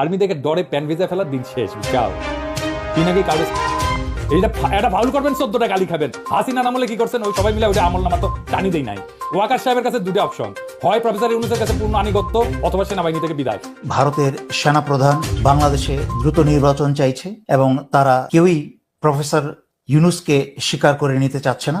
Army থেকে ডরে pan ভেজা ফেলার দিন শেষ, যাও। তুই নাকি কারও এইটা এটা ফাউল করবেন, চোদ্দটা গালি খাবেন। হাসিনা আমলে কি করছেন? ওই সবাই মিলে ওইটা আমল নামা তো টানি দেই নাই। ওয়াকার সাহেবের কাছে দুটো অপশন হয় প্রফেসর ইউনুসের কাছে পূর্ণ আনিগত্য, অথবা সেনাবাহিনী থেকে বিদায়। ভারতের সেনাপ্রধান বাংলাদেশে দ্রুত নির্বাচন চাইছে এবং তারা কেউই প্রফেসর ইউনুসকে স্বীকার করে নিতে চাচ্ছে না।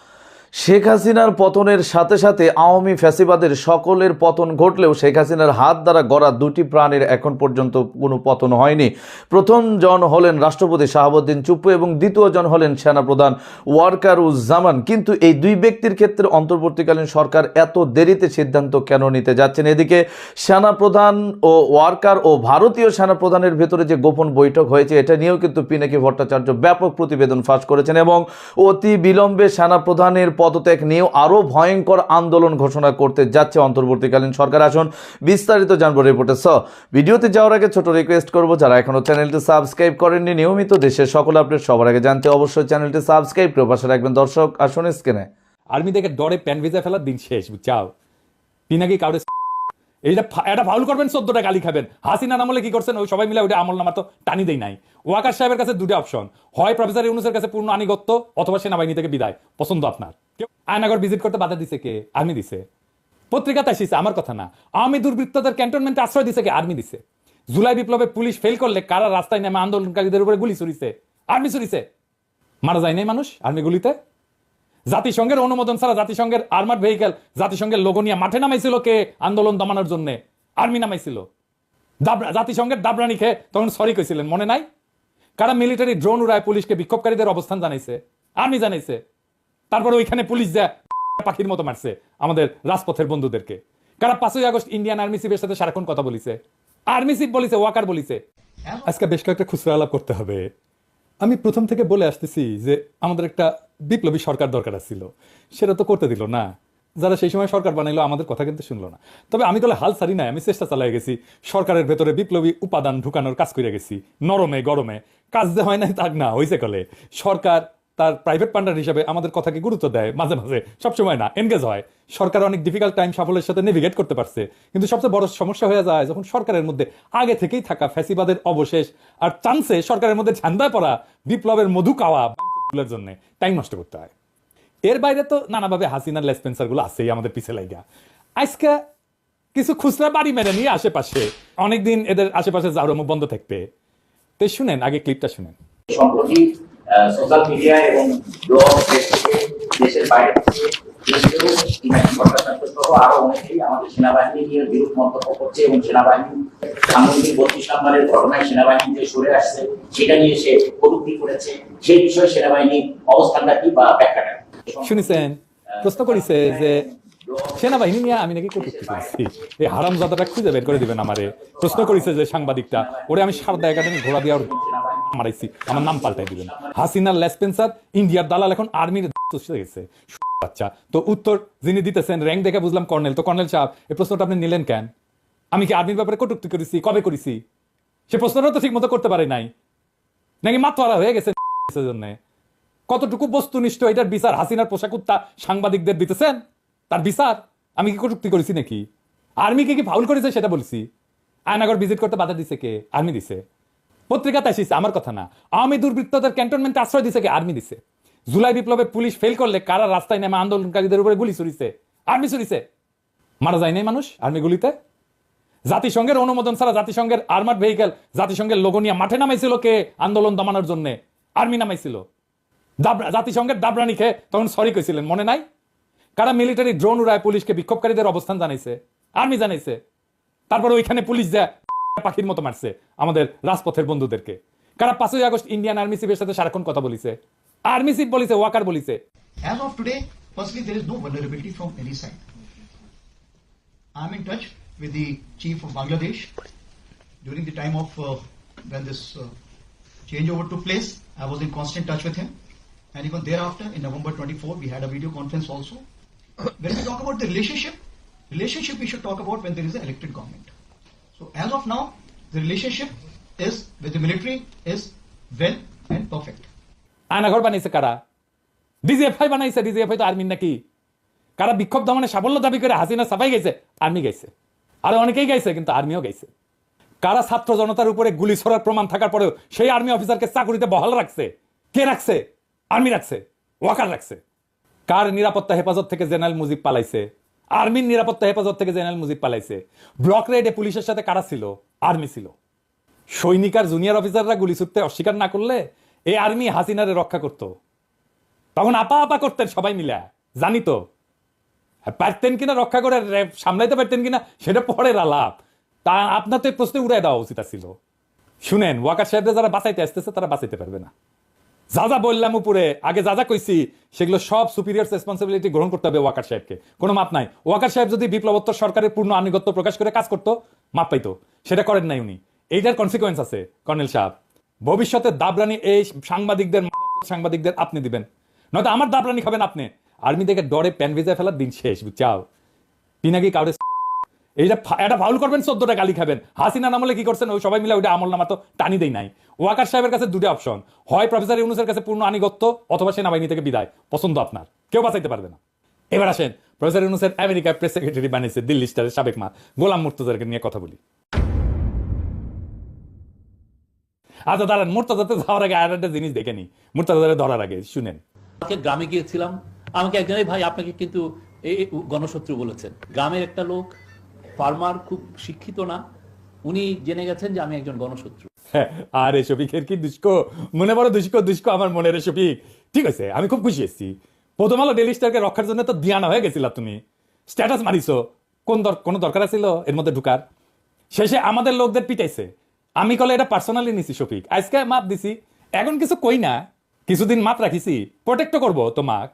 শেখ হাসিনার পতনের সাথে সাথে আওয়ামী ফ্যাসিবাদের সকলের পতন ঘটলেও শেখ হাসিনার হাত দ্বারা গড়া দুটি প্রাণের এখন পর্যন্ত কোনো পতন হয়নি। প্রথম জন হলেন রাষ্ট্রপতি শাহাবুদ্দিন চুপ্পু এবং দ্বিতীয় জন হলেন সেনাপ্রধান ওয়ার্কারুজ্জামান। কিন্তু এই দুই ব্যক্তির ক্ষেত্রে অন্তর্বর্তীকালীন সরকার এত দেরিতে সিদ্ধান্ত কেন নিতে যাচ্ছেন? এদিকে সেনাপ্রধান ও ওয়ার্কার ও ভারতীয় সেনাপ্রধানের ভেতরে যে গোপন বৈঠক হয়েছে, এটা নিয়েও কিন্তু পিনাকি ভট্টাচার্য ব্যাপক প্রতিবেদন ফাঁস করেছেন এবং অতি বিলম্বে সেনাপ্রধানের পদত্যাগ নিয়েও আরও ভয়ঙ্কর আন্দোলন ঘোষণা করতে যাচ্ছে অন্তর্বর্তীকালীন সরকার। আসুন বিস্তারিত জানব রিপোর্টে স। ভিডিওতে যাওয়ার আগে ছোট রিকোয়েস্ট করব, যারা এখনও চ্যানেলটি সাবস্ক্রাইব করেননি, নিয়মিত দেশের সকল আপডেট সবার আগে জানতে অবশ্যই চ্যানেলটি সাবস্ক্রাইব করে পাশে রাখবেন। দর্শক, আসুন স্ক্রিনে আর্মি থেকে ডরে প্যান ভিজা ফেলার দিন শেষ চাও তুই নাকি কারও এইটা এটা ফাউল করবেন, চোদ্দটা গালি খাবেন। হাসিনা আমলে কি করছেন? ওই সবাই মিলে ওইটা আমল নামা তো টানি দেই নাই। ওয়াকার সাহেবের কাছে দুটো অপশন হয় প্রফেসর ইউনুসের কাছে পূর্ণ আনিগত্য, অথবা সেনাবাহিনী থেকে বিদায়। পছন্দ আপনার। কেউ আয়নাগর ভিজিট করতে বাধা দিছে কে? আর্মি দিছে। পত্রিকাতে আসিছে আমার কথা না। আমি দুর্বৃত্তদের ক্যান্টনমেন্টে আশ্রয় দিছে কে? আর্মি দিছে। জুলাই বিপ্লবে পুলিশ ফেল করলে কারা রাস্তায় নেমে আন্দোলনকারীদের উপরে গুলি ছুরিছে আর্মি ছুরিছে মারা যায় নাই মানুষ? আর্মি গুলিতে? জাতিসংঘের অনুমোদন ছাড়া জাতিসংঘের আর্মার্ড ভেহিকেল জাতিসংঘের লোগো নিয়ে মাঠে নামাইছিল কে? আন্দোলন দমানোর জন্য। আর্মি নামাইছিল। জাতিসংঘের দাবরানি খেয়ে তখন সরি কইছিলেন, মনে নাই? কারা মিলিটারি ড্রোন উড়ায় পুলিশকে বিক্ষোভকারীদের অবস্থান জানাইছে? আর্মি জানাইছে। তারপরে ওইখানে পুলিশ যা পাখির মতো মারছে আমাদের রাজপথের বন্ধুদেরকে। কারা পাঁচই আগস্ট ইন্ডিয়ান আর্মি চিফের সাথে সারাক্ষণ কথা বলিছে? আর্মি চিফ বলিছে, ওয়াকার বলিছে। আজকে বেশ কয়েকটা খুচরা আলাপ করতে হবে। আমি প্রথম থেকে বলে আসতেছি যে আমাদের একটা বিপ্লবী সরকার দরকার ছিল সেটা তো করতে দিল না। যারা সেই সময় সরকার বানাইলো, আমাদের কথা কিন্তু শুনলো না। তবে আমি তাহলে হাল সারি নাই, আমি চেষ্টা চালাই গেছি। সরকারের ভেতরে বিপ্লবী উপাদান ঢুকানোর কাজ করে গেছি। নরমে, গরমে। কাজ যে হয় নাই, তাক না হয়েছে কলে। সরকার তার প্রাইভেট পান্ডার হিসেবে আমাদের কথাকে গুরুত্ব দেয়, মাঝে মাঝে। সবসময় না এনগেজ হয়। সরকার অনেক ডিফিকাল্ট টাইম সাফল্যের সাথে নেভিগেট করতে পারছে। কিন্তু সবচেয়ে বড় সমস্যা হয়ে যায় যখন সরকারের মধ্যে আগে থেকেই থাকা ফ্যাসিবাদের অবশেষ আর চান্সে সরকারের মধ্যে ঝান্ডায় পড়া বিপ্লবের মধু কাওয়া জন্য। টাইম নষ্ট করতে হয়। এর বাইরে তো নানাভাবে হাসিনার লেসপেন্সারগুলো আছেই আমাদের পিছে লাইগা। আজকে কিছু খুচরা বাড়ি মেরে নিয়ে আশেপাশে, অনেকদিন এদের আশেপাশে জাউরমুখ বন্ধ থাকবে। তো শুনেন, আগে ক্লিপটা শুনেন। সম্প্রতি সোশ্যাল মিডিয়া এবং ব্লগ ফেসবুকে দেশের বাইরে থেকে দেশেও সহ আরও অনেকেই আমাদের সেনাবাহিনী নিয়ে বিরূপ মন্তব্য করছে এবং সেনাবাহিনী সাংগঠনিক বত্রিশ নম্বরের ঘটনায় সেনাবাহিনী যে সরে আসছে সেটা নিয়ে সে কটূক্তি করেছে। সেই বিষয়ে সেনাবাহিনীর অবস্থানটা কি বা ব্যাখ্যাটা শুনেছেন প্রশ্ন করিছে যে সেনাবাহিনী নিয়ে আমি নাকি কটূক্তি করেছি? এই হারাম জাদাটা খুঁজে বের করে দিবেন আমারে। প্রশ্ন করেছে যে সাংবাদিকটা ওরে আমি সারদা একাডেমি ঘোরা দিয়ে ওর মারাইছি। আমার নাম পাল্টাই দিবেন। হাসিনার লেসপেন্সার ইন্ডিয়ার দালাল এখন আর্মির গেছে। আচ্ছা তো উত্তর যিনি দিতেছেন, র্যাঙ্ক দেখে বুঝলাম কর্নেল। তো কর্নেল সাহেব, এই প্রশ্নটা আপনি নিলেন কেন? আমি কি আর্মির ব্যাপারে কটূক্তি করেছি? কবে করেছি? সে প্রশ্নটা তো ঠিক মতো করতে পারে নাই। নাকি মাতোয়ারা হয়ে গেছে জন্য? কতটুকু বস্তুনিষ্ঠ এটার বিচার হাসিনার পোশাক উত্তা সাংবাদিকদের দিতেছেন? তার বিচার? আমি কি কটুক্তি করেছি নাকি? আর্মি কি কি ফাউল করেছে সেটা বলছি। আয়নাগর ভিজিট করতে বাধা দিছে কে? আর্মি দিছে। পত্রিকাতে আসিছে আমার কথা না। আওয়ামী দুর্বৃত্তদের ক্যান্টনমেন্টে আশ্রয় দিছে কে? আর্মি দিছে। জুলাই বিপ্লবে পুলিশ ফেল করলে কারা রাস্তায় নেমে আন্দোলনকারীদের উপরে গুলি ছুরিছে আর্মি ছুরিছে মারা যায় নাই মানুষ আর্মি গুলিতে? জাতিসংঘের অনুমোদন ছাড়া জাতিসংঘের আর্মার্ড ভেহিকেল জাতিসংঘের লোগো নিয়ে মাঠে নামাইছিল কে আন্দোলন দমানোর জন্য? আর্মি নামাইছিল। জাতিসংঘের দাবরানি খেয়ে তখন সরি কইছিলেন, মনে নাই? কারা মিলিটারি ড্রোন উড়ায় পুলিশকে বিক্ষোভকারীদের অবস্থান জানাইছে? আর্মি জানাইছে। তারপরে ওইখানে পুলিশ যা পাখির মতো মারছে আমাদের রাজপথের বন্ধুদেরকে কারা পাঁচই আগস্ট ইন্ডিয়ান আর্মি চিফের সাথে সারাক্ষণ কথা বলিছে আর্মি চিফ বলিছে ওয়াকার বলিছে As of today, firstly, there is no vulnerability from any side. I'm in touch with the chief of Bangladesh during the time of uh, when this uh, changeover took place. I was in constant touch with him, and even thereafter, in November 24, we had a video conference also. when we talk about the relationship, relationship we should talk about when there is an elected government. So as of now, the relationship is with the military is well and perfect. Aynaghor বানিয়েছে কারা? DGFI বানাইছে DGFI তো আর্মির নাকি? কারা বিক্ষোভ দমনে সাফল্য দাবি করে হাসিনা সাফাই গেছে? আর্মি গেছে। আর অনেকেই গেছে কিন্তু আর্মিও গেছে। কারা ছাত্র জনতার উপরে গুলি ছড়ার প্রমাণ থাকার পরেও সেই আর্মি অফিসারকে চাকুরিতে বহাল রাখছে? কে রাখছে? আর্মি রাখছে? ওয়াকার রাখছে। কার নিরাপত্তা হেফাজত থেকে জেনারেল মুজিব পালাইছে? আর্মির নিরাপত্তা হেফাজত থেকে জেনারেল মুজিব পালাইছে। ব্লক রেডে পুলিশের সাথে কারা ছিল? আর্মি ছিল। সৈনিক আর জুনিয়র অফিসাররা গুলি ছুটতে অস্বীকার না করলে এই আর্মি হাসিনারে রক্ষা করত। তখন আপা আপা করতেন সবাই মিলে। জানি তো। পারতেন কিনা রক্ষা করে সামলাইতে পারতেন কিনা, সেটা পরের আলাপ। তা আপনার তো প্রশ্নে উড়াই দেওয়া উচিত ছিল শুনেন, ওয়াকার সাহেবরা যারা বাঁচাইতে আসতেছে, তারা বাঁচাইতে পারবে না। যা যা বললাম উপরে, আগে যা যা কইছি, সেগুলো সব সুপিরিয়র রেসপন্সিবিলিটি গ্রহণ করতে হবে ওয়াকার সাহেবকে। কোনো মাপ নাই। ওয়াকার সাহেব যদি বিপ্লবোত্তর সরকারের পূর্ণ আনুগত্য প্রকাশ করে কাজ করতো, মাপ পাইতো। সেটা করেন নাই উনি। এইটার কনসিকোয়েন্স আছে, কর্নেল সাহেব। ভবিষ্যতে দাবরানি এই সাংবাদিকদের সাংবাদিকদের আপনি দিবেন। নয়তো আমার দাবরানি খাবেন আপনি। আর্মি থেকে ডরে প্যান ভেজা ফেলার দিন শেষ, বুঝছাও? পিনাকি কাউরে এইটা একটা ফাউল করবেন, চোদ্দটা গালি খাবেন। হাসিনা নামলে কি করছেন? ওই সবাই মিলে ওইটা আমল নামা তো টানি দেই নাই। ওয়াকার সাহেবের কাছে দুটো অপশন হয় প্রফেসর ইউনুসের কাছে পূর্ণ আনিগত্য, অথবা সেনাবাহিনী থেকে বিদায়। পছন্দ আপনার। কেউ বাঁচাইতে পারবে না। এবার আসেন প্রফেসর ইউনুসের আমেরিকার প্রেস সেক্রেটারি বানিয়েছে দিল্লি স্টারের সাবেক মা, গোলাম মুর্তজারকে নিয়ে কথা বলি। আচ্ছা দাঁড়ান মুর্তজাতে যাওয়ার আগে আর একটা জিনিস দেখে নি মুর্তজারে ধরার আগে, শুনেন। গ্রামে গিয়েছিলাম। আমাকে একজনই ভাই, আপনাকে কিন্তু গণশত্রু বলেছেন। গ্রামের একটা লোক ফার্মার খুব শিক্ষিত না উনি জেনে গেছেন যে আমি একজন গণশত্রু। হ্যাঁ, আরে শফিকের কি দুষ্ক? মনে বড় দুষ্ক দুষ্ক আমার মনে রে শফিক। ঠিক আছে আমি খুব খুশি এসেছি প্রথম আলো ডেলি স্টারকে রক্ষার জন্য তো দিয়ানা হয়ে গেছিলা তুমি। স্ট্যাটাস মারিছো। কোন কোনো দরকার ছিল এর মধ্যে ঢুকার? শেষে আমাদের লোকদের পিটাইছে। আমি কলে এটা পার্সোনালি নিছি শফিক। আজকে মাপ দিছি। এখন কিছু কই না। কিছুদিন মাপ রাখিছি। প্রোটেক্ট করব তোমাক।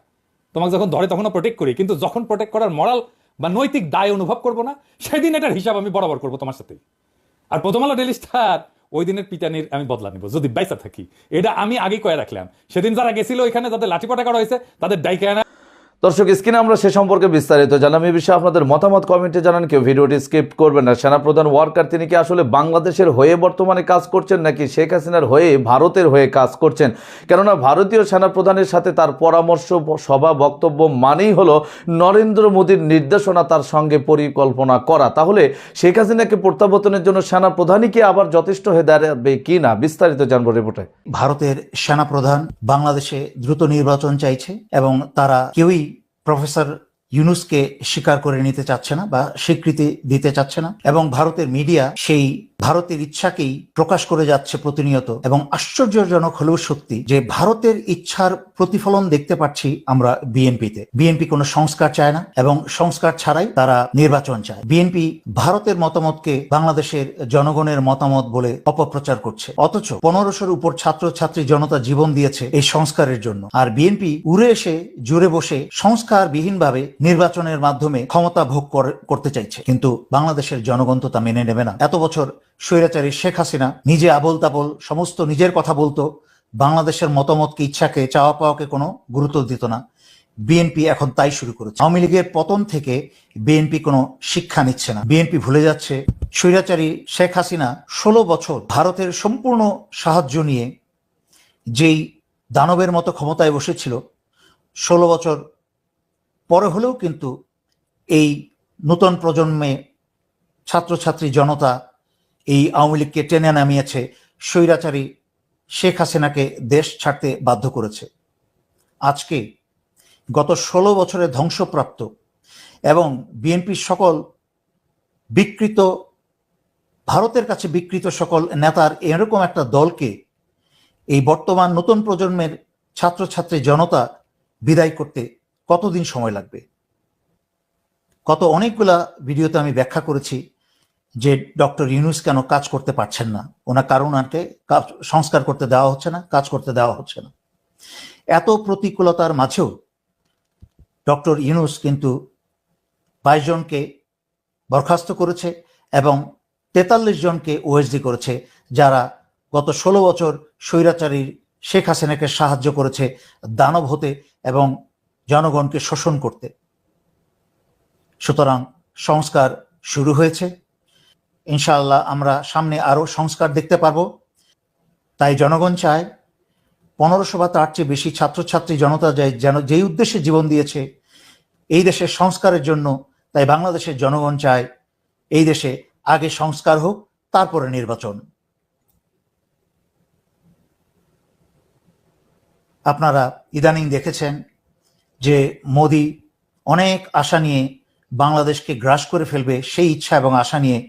তোমাকে যখন ধরে তখনও প্রোটেক্ট করি। কিন্তু যখন প্রোটেক্ট করার মরাল বা নৈতিক দায় অনুভব করব না, সেদিন এটার হিসাব আমি বরাবর করব তোমার সাথে আর প্রথম আলো ডেলি স্টার ওই দিনের পিটানির আমি বদলা নিব, যদি বাইসা থাকি। এটা আমি আগে কয়ে রাখলাম। সেদিন যারা গেছিল ওইখানে, যাদের লাঠিপটা করা হয়েছে তাদের ডাইকে আনা দর্শক, স্ক্রিনে আমরা সে সম্পর্কে বিস্তারিত জানলাম। এই বিষয়ে আপনাদের মতামত, কমেন্টে জানান। কেউ ভিডিওটি স্কিপ করবেন না। সেনাপ্রধান ওয়ার্কার, তিনি কি আসলে বাংলাদেশের হয়ে বর্তমানে কাজ করছেন, নাকি শেখ হাসিনার হয়ে ভারতের হয়ে কাজ করছেন? কেননা, ভারতীয় সেনাপ্রধানের সাথে তার পরামর্শ, সভা, বক্তব্য মানেই হলো নরেন্দ্র মোদীর নির্দেশনা তার সঙ্গে পরিকল্পনা করা। তাহলে শেখ হাসিনাকে প্রত্যাবর্তনের জন্য সেনাপ্রধানই কি আবার যথেষ্ট হয়ে দাঁড়াবে কি না? বিস্তারিত জানব রিপোর্টে। ভারতের সেনাপ্রধান বাংলাদেশে দ্রুত নির্বাচন চাইছে এবং তারা কেউই প্রফেসর ইউনুসকে স্বীকার করে নিতে চাচ্ছে না বা স্বীকৃতি দিতে চাচ্ছে না। এবং ভারতের মিডিয়া সেই ভারতের ইচ্ছাকেই প্রকাশ করে যাচ্ছে প্রতিনিয়ত এবং আশ্চর্যজনক হলেও সত্যি যে ভারতের ইচ্ছার প্রতিফলন দেখতে পাচ্ছি আমরা বিএনপিতে। বিএনপি কোনো সংস্কার চায় না এবং সংস্কার ছাড়াই তারা নির্বাচন চায়। বিএনপি ভারতের মতামতকে বাংলাদেশের জনগণের মতামত বলে অপপ্রচার করছে। অথচ পনেরোশোর উপর ছাত্র ছাত্রী জনতা জীবন দিয়েছে এই সংস্কারের জন্য। আর বিএনপি উড়ে এসে, জুড়ে বসে সংস্কার বিহীনভাবে নির্বাচনের মাধ্যমে ক্ষমতা ভোগ করে- করতে চাইছে। কিন্তু বাংলাদেশের জনগণ তো তা মেনে নেবে না। এত বছর স্বৈরাচারী শেখ হাসিনা নিজে আবল তাবল সমস্ত নিজের কথা বলতো, বাংলাদেশের মতামতকে, ইচ্ছাকে চাওয়া পাওয়াকে কোনো গুরুত্ব দিত না। বিএনপি এখন তাই শুরু করেছে। আওয়ামী লীগের পতন থেকে বিএনপি কোনো শিক্ষা নিচ্ছে না। বিএনপি ভুলে যাচ্ছে। স্বৈরাচারী শেখ হাসিনা ষোলো বছর ভারতের সম্পূর্ণ সাহায্য নিয়ে যেই দানবের মতো ক্ষমতায় বসেছিল, ষোলো বছর পরে হলেও কিন্তু এই নূতন প্রজন্মে ছাত্রছাত্রী জনতা এই আওয়ামী লীগকে টেনে নামিয়েছে স্বৈরাচারী শেখ হাসিনাকে দেশ ছাড়তে বাধ্য করেছে। আজকে গত ষোলো বছরে ধ্বংসপ্রাপ্ত এবং বিএনপির সকল বিকৃত, ভারতের কাছে বিকৃত সকল নেতার এরকম একটা দলকে এই বর্তমান নতুন প্রজন্মের ছাত্রছাত্রী জনতা বিদায় করতে কতদিন সময় লাগবে? কত অনেকগুলা ভিডিওতে আমি ব্যাখ্যা করেছি। যে ডক্টর ইউনুস কেন কাজ করতে পারছেন না? ওনার কারণ কাজ, সংস্কার করতে দেওয়া হচ্ছে না, কাজ করতে দেওয়া হচ্ছে না। এত প্রতিকূলতার মাঝেও ডক্টর ইউনুস কিন্তু বাইশ জনকে বরখাস্ত করেছে এবং তেতাল্লিশ জনকে ওএসডি করেছে, যারা গত ষোলো বছর স্বৈরাচারীর শেখ হাসিনাকে সাহায্য করেছে দানব হতে এবং জনগণকে শোষণ করতে। সুতরাং সংস্কার শুরু হয়েছে। ইনশাআল্লাহ আমরা সামনে আরও সংস্কার দেখতে পারব। তাই জনগণ চায় পনেরোশো বা তার চেয়ে বেশি ছাত্রছাত্রী জনতা যায় যেন যেই উদ্দেশ্যে জীবন দিয়েছে, এই দেশের সংস্কারের জন্য তাই বাংলাদেশের জনগণ চায় এই দেশে আগে সংস্কার হোক, তারপরে নির্বাচন। আপনারা ইদানিং দেখেছেন যে মোদি অনেক আশা নিয়ে বাংলাদেশকে গ্রাস করে ফেলবে সেই ইচ্ছা এবং আশা নিয়ে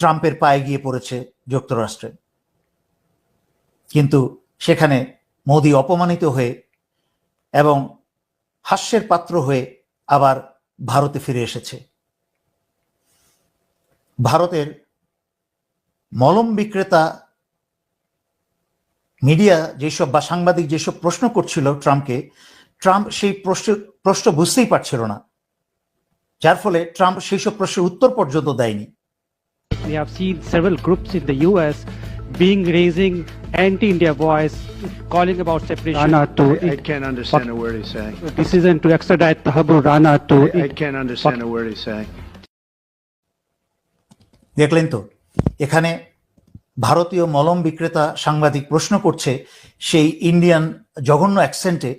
ট্রাম্পের পায়ে গিয়ে পড়েছে যুক্তরাষ্ট্রে। কিন্তু সেখানে মোদি অপমানিত হয়ে এবং হাস্যের পাত্র হয়ে আবার ভারতে ফিরে এসেছে। ভারতের মলম বিক্রেতা মিডিয়া যেসব বা সাংবাদিক যেসব প্রশ্ন করছিল ট্রাম্পকে, ট্রাম্প সেই প্রশ্ন প্রশ্ন বুঝতেই পারছিল না। যার ফলে ট্রাম্প সেই সব প্রশ্নের উত্তর পর্যন্ত দেয়নি। We have seen several groups in the US being raising anti-India voice, calling about separation. Rana to I I can't understand a word he's saying. decision to extradite Habur Rana to I I can't understand a word he's saying. দেখলেন তো এখানে ভারতীয় মলম বিক্রেতা সাংবাদিক প্রশ্ন করছে সেই ইন্ডিয়ান জঘন্য অ্যাকসেন্টে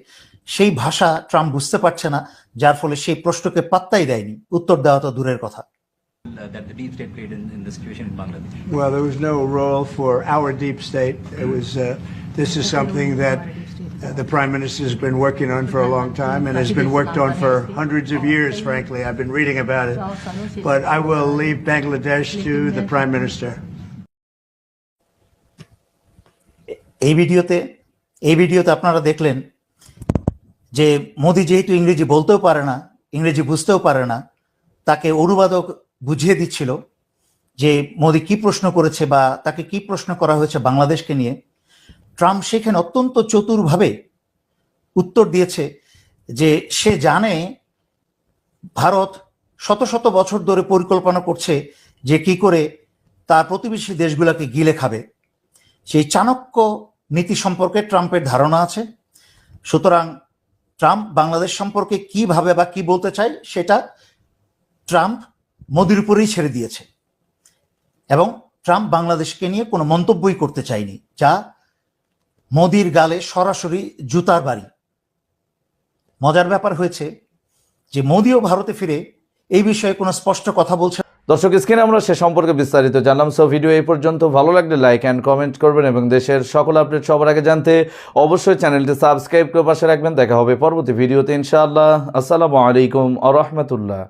সেই ভাষা ট্রাম্প বুঝতে পারছে না যার ফলে সেই প্রশ্নকে পাত্তাই দেয়নি উত্তর দেওয়া তো দূরের কথা uh, that the deep state played in, in the situation in Bangladesh? Well, there was no role for our deep state. It was, uh, this is something that uh, the Prime Minister has been working on for a long time and has been worked on for hundreds of years, frankly. I've been reading about it. But I will leave Bangladesh to the Prime Minister. এই ভিডিওতে এই ভিডিওতে আপনারা দেখলেন যে মোদি যেহেতু ইংরেজি বলতেও পারে না ইংরেজি বুঝতেও পারে না তাকে অনুবাদক বুঝিয়ে দিচ্ছিল যে মোদি কি প্রশ্ন করেছে বা তাকে কি প্রশ্ন করা হয়েছে বাংলাদেশকে নিয়ে। ট্রাম্প সেখানে অত্যন্ত চতুরভাবে উত্তর দিয়েছে যে সে জানে ভারত শত শত বছর ধরে পরিকল্পনা করছে যে কি করে তার প্রতিবেশী দেশগুলোকে গিলে খাবে। সেই চাণক্য নীতি সম্পর্কে ট্রাম্পের ধারণা আছে। সুতরাং ট্রাম্প বাংলাদেশ সম্পর্কে কি ভাবে বা কি বলতে চায় সেটা ট্রাম্প মোদির উপরেই ছেড়ে দিয়েছে। এবং ট্রাম্প বাংলাদেশকে নিয়ে কোনো মন্তব্যই করতে চায়নি, যা মোদির গালে সরাসরি জুতার বাড়ি। মজার ব্যাপার হয়েছে যে মোদিও ভারতে ফিরে এই বিষয়ে কোনো স্পষ্ট কথা বলছে। দর্শক, স্ক্রিনে আমরা সে সম্পর্কে বিস্তারিত জানলাম। সো, ভিডিও এই পর্যন্ত। ভালো লাগলে লাইক অ্যান্ড কমেন্ট করবেন এবং দেশের সকল আপডেট সবার আগে জানতে অবশ্যই চ্যানেলটি সাবস্ক্রাইব করে পাশে রাখবেন। দেখা হবে পরবর্তী ভিডিওতে ইনশাআল্লাহ। আসসালামু আলাইকুম আ রহমতুল্লাহ।